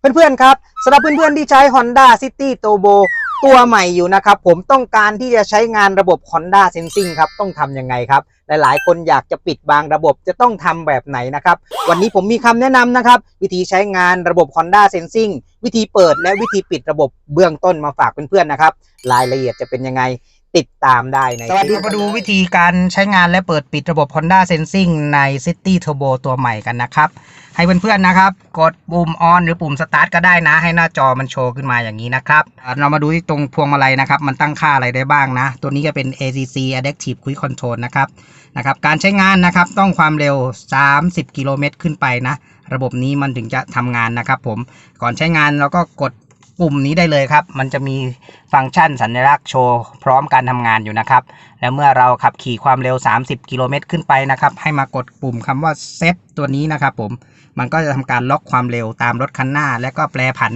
เพื่อนๆครับสำหรับเพื่อนๆที่ใช้ Honda City Turbo ตัวใหม่อยู่นะครับ ผมต้องการที่จะใช้งานระบบ Honda Sensing ครับ ต้องทำยังไงครับ หลายๆ คนอยากจะปิดบางระบบจะต้องทำแบบไหนนะครับ วันนี้ผมมีคำแนะนำนะครับ วิธีใช้งานระบบ Honda Sensing วิธีเปิดและวิธีปิดระบบเบื้องต้นมาฝากเพื่อนๆนะครับ รายละเอียดจะเป็นยังไง ติดตามได้ในสวัสดีมาดูวิธีการใช้งานและเปิดปิดระบบ Honda Sensing ใน City Turbo ตัวใหม่กันนะครับ ให้เพื่อนๆนะครับ กดปุ่ม on หรือปุ่ม start ก็ได้นะ ให้หน้าจอมันโชว์ขึ้นมาอย่างนี้นะครับอ่าเรามาดูที่ตรงพวงมาลัยนะครับ มันตั้งค่าอะไรได้บ้างนะ ตัวนี้ก็เป็น ACC Adaptive Cruise Control นะครับนะครับ การใช้งานนะครับต้องความเร็ว 30 กิโลเมตรขึ้นไปนะ ระบบนี้มันถึงจะทำงานนะครับผมก่อนใช้งานเราก็กด ปุ่มนี้ได้เลยครับ มันจะมีฟังก์ชันสัญลักษณ์โชว์พร้อมการทำงานอยู่นะครับ แล้วเมื่อเราขับขี่ความเร็ว 30 กิโลเมตรขึ้นไปนะครับ ให้มากดปุ่มคำว่าเซฟตัวนี้นะครับผม มันก็จะทำการล็อกความเร็วตามรถคันหน้า และก็แปรผัน